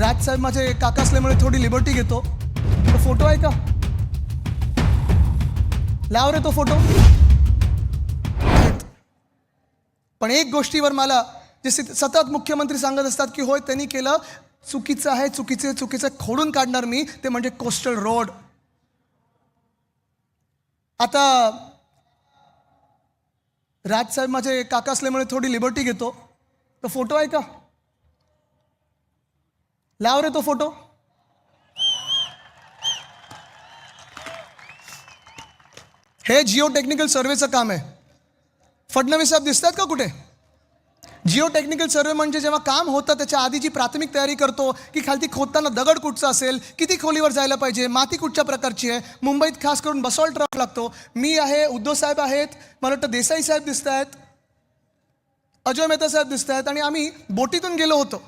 राज साहेब माझे काका असल्यामुळे थोडी लिबर्टी घेतो. तो फोटो आहे का? लाव रे तो फोटो पण एक गोष्टीवर मला जे सतत मुख्यमंत्री सांगत असतात की होय त्यांनी केलं चुकीचं आहे चुकीचे चुकीचं खोडून काढणार मी ते म्हणजे कोस्टल रोड आता राज साहेब माझे काका असल्यामुळे थोडी लिबर्टी घेतो. तो फोटो आहे का? लाव रे तो फोटो. हे जिओ टेक्निकल सर्वेचं काम आहे. फडणवीस साहेब दिसत आहेत का कुठे? जिओ टेक्निकल सर्वे म्हणजे जेव्हा काम होतं त्याच्या आधीची प्राथमिक तयारी करतो की खालती खोदताना दगड कुठचा असेल किती खोलीवर जायला पाहिजे माती कुठच्या प्रकारची आहे मुंबईत खास करून बसॉल ट्रक लागतो. मी आहे उद्धव साहेब आहेत मला वाटतं देसाई साहेब दिसत आहेत अजय मेहता साहेब दिसत आहेत आणि आम्ही बोटीतून गेलो होतो.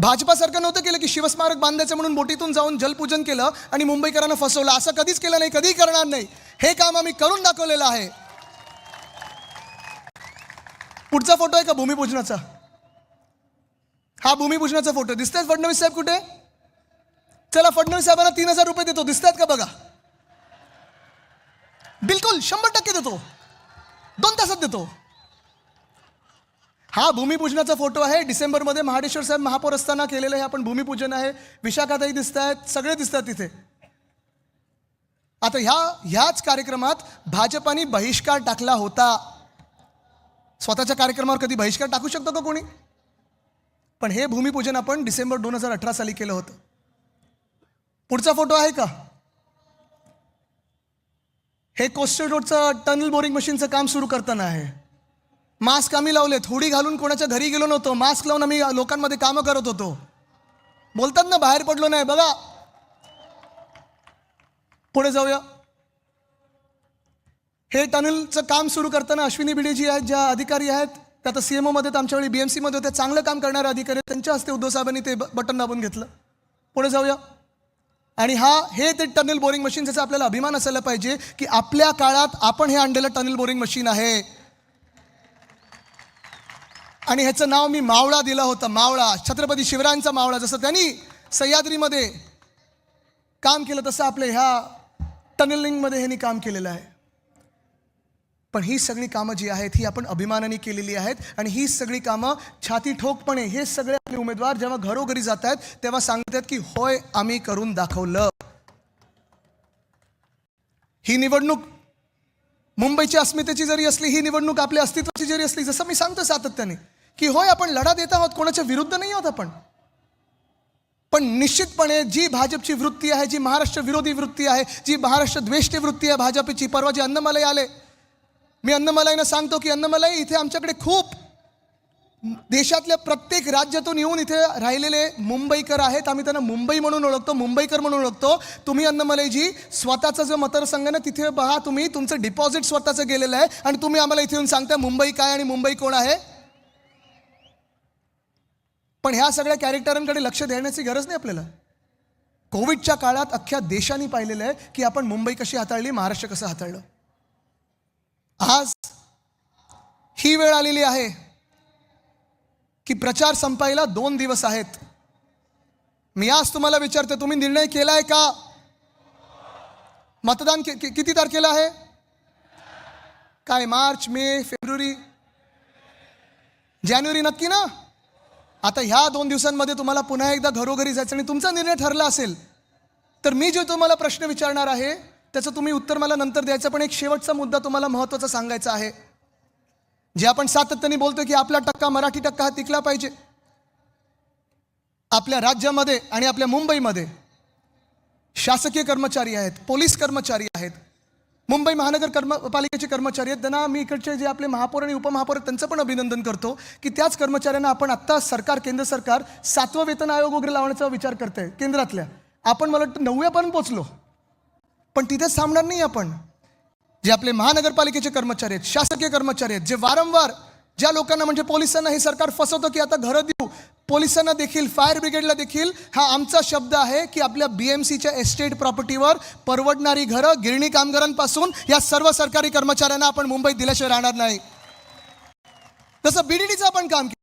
भाजपासारखं नव्हतं केलं की शिवस्मारक बांधायचं म्हणून बोटीतून जाऊन जलपूजन केलं आणि मुंबईकरांना फसवलं. असं कधीच केलं नाही कधी करणार नाही. हे काम आम्ही करून दाखवलेलं आहे. पुढचा फोटो आहे का भूमिपूजनाचा? हा भूमिपूजनाचा फोटो. दिसतात फडणवीस साहेब कुठे? चला फडणवीस साहेबांना तीन हजार रुपये देतो. दिसतात का बघा? बिलकुल शंभर टक्के देतो. दोन तासात देतो. हा भूमिपूजनाचा फोटो आहे. डिसेंबरमध्ये महाडेश्वर साहेब महापौर असताना केलेलं हे आपण भूमिपूजन आहे. विशाखाताई दिसत आहेत सगळे दिसतात तिथे. आता ह्या ह्याच कार्यक्रमात भाजपाने बहिष्कार टाकला होता. स्वतःच्या कार्यक्रमावर कधी बहिष्कार टाकू शकतो का कोणी? पण हे भूमिपूजन आपण डिसेंबर दोन हजार अठरा साली केलं होतं. पुढचा फोटो आहे का? हे कोस्टल रोडचं टनल बोरिंग मशीनचं काम सुरू करताना आहे. मास्क आम्ही लावलेत. हुडी घालून कोणाच्या घरी गेलो नव्हतो. मास्क लावून आम्ही लोकांमध्ये कामं करत होतो. बोलतात ना बाहेर पडलो नाही. बघा. पुढे जाऊया. हे टनलचं काम सुरू करताना अश्विनी बिडे जी आहेत ज्या अधिकारी आहेत त्या आता सी एम ओमध्ये आमच्या वेळी बी एम सीमध्ये होते. चांगलं काम करणारे अधिकारी त्यांच्या हस्ते उद्धव साहेबांनी ते बटन दाबून घेतलं. पुढे जाऊया. आणि हा हे ते टनल बोरिंग मशीन ज्याचा आपल्याला अभिमान असायला पाहिजे की आपल्या काळात आपण हे आणलेलं टनल बोरिंग मशीन आहे. आणि ह्याचं नाव मी मावळा दिलं होतं मावळा. छत्रपती शिवरायांचा मावळा. जसं त्यांनी सह्याद्रीमध्ये काम केलं तसं आपल्या ह्या टनलिंगमध्ये ह्यांनी काम केलेलं आहे. पण ही सगळी कामं जी आहेत ही आपण अभिमानाने केलेली आहेत आणि ही सगळी कामं छाती ठोकपणे हे सगळे आपले उमेदवार जेव्हा घरोघरी जात आहेत तेव्हा सांगतात की होय आम्ही करून दाखवलं. ही निवडणूक मुंबईची अस्मितेची जरी असली ही निवडणूक आपल्या अस्तित्वाची जरी असली जसं मी सांगतो सातत्याने की होय आपण लढा देत आहोत कोणाच्या विरुद्ध नाही आहोत आपण. पण निश्चितपणे जी भाजपची वृत्ती आहे जी महाराष्ट्र विरोधी वृत्ती आहे जी महाराष्ट्र द्वेष्टी वृत्ती आहे भाजपची परवा जे अन्नमलाई आले. मी अन्नमलाईनं सांगतो की अन्नमलाई इथे आमच्याकडे खूप देशातल्या प्रत्येक राज्यातून येऊन इथे राहिलेले मुंबईकर आहेत. आम्ही त्यांना मुंबई म्हणून ओळखतो मुंबईकर म्हणून ओळखतो. तुम्ही अन्नमलाईजी स्वतःचा जो मतदारसंघ आहे ना तिथे बघा तुम्ही तुमचं डिपॉझिट स्वतःचं गेलेलं आहे आणि तुम्ही आम्हाला इथे येऊन सांगता मुंबई काय आणि मुंबई कोण आहे? पण ह्या सगळ्या कॅरेक्टरांकडे लक्ष देण्याची गरज नाही आपल्याला. कोविडच्या काळात अख्ख्या देशाने पाहिलेलं आहे की आपण मुंबई कशी हाताळली महाराष्ट्र कसं हाताळलं. आज ही वेळ आलेली आहे की प्रचार संपायला दोन दिवस आहेत. मी आज तुम्हाला विचारते तुम्ही निर्णय केला आहे का? मतदान कि- कि- किती तारखेला आहे? काय मार्च मे फेब्रुवारी? जानेवारी नक्की ना? आता ह्या दोन दिवसांमध्ये तुम्हाला पुन्हा एकदा घरोघरी जायचं आणि तुमचा निर्णय ठरला असेल तर मी जे तुम्हाला प्रश्न विचारणार आहे त्याचं तुम्ही उत्तर मला नंतर द्यायचं पण एक शेवटचा मुद्दा तुम्हाला महत्त्वाचा सांगायचा आहे. जे आपण सातत्याने बोलतो की आपला टक्का मराठी टक्का हा टिकला पाहिजे. आपल्या राज्यामध्ये आणि आपल्या मुंबईमध्ये शासकीय कर्मचारी आहेत पोलीस कर्मचारी आहेत मुंबई महानगर कर्म पालिकेचे कर्मचारी आहेत. त्यांना मी इकडचे जे आपले महापौर आणि उपमहापौर आहेत त्यांचं पण अभिनंदन करतो की त्याच कर्मचाऱ्यांना आपण आत्ता सरकार केंद्र सरकार सातवं वेतन आयोग वगैरे लावण्याचा विचार करते केंद्रातल्या. आपण मला वाटतं नवव्यापर्यंत पोचलो पण तिथेच थांबणार नाही आपण. जे आपले महानगरपालिकेचे कर्मचारी आहेत शासकीय कर्मचारी आहेत जे वारंवार ज्या लोकांना म्हणजे पोलिसांना हे सरकार फसवतं की आता घरं देऊ पोलिसांना देखील फायर ब्रिगेडला देखील हा आमचा शब्द आहे की आपल्या बी एम सीच्या एस्टेट प्रॉपर्टीवर परवडणारी घरं गिरणी कामगारांपासून या सर्व सरकारी कर्मचाऱ्यांना आपण मुंबईत दिल्याशिवाय राहणार नाही. तसं बीडीडीचं आपण काम केलं.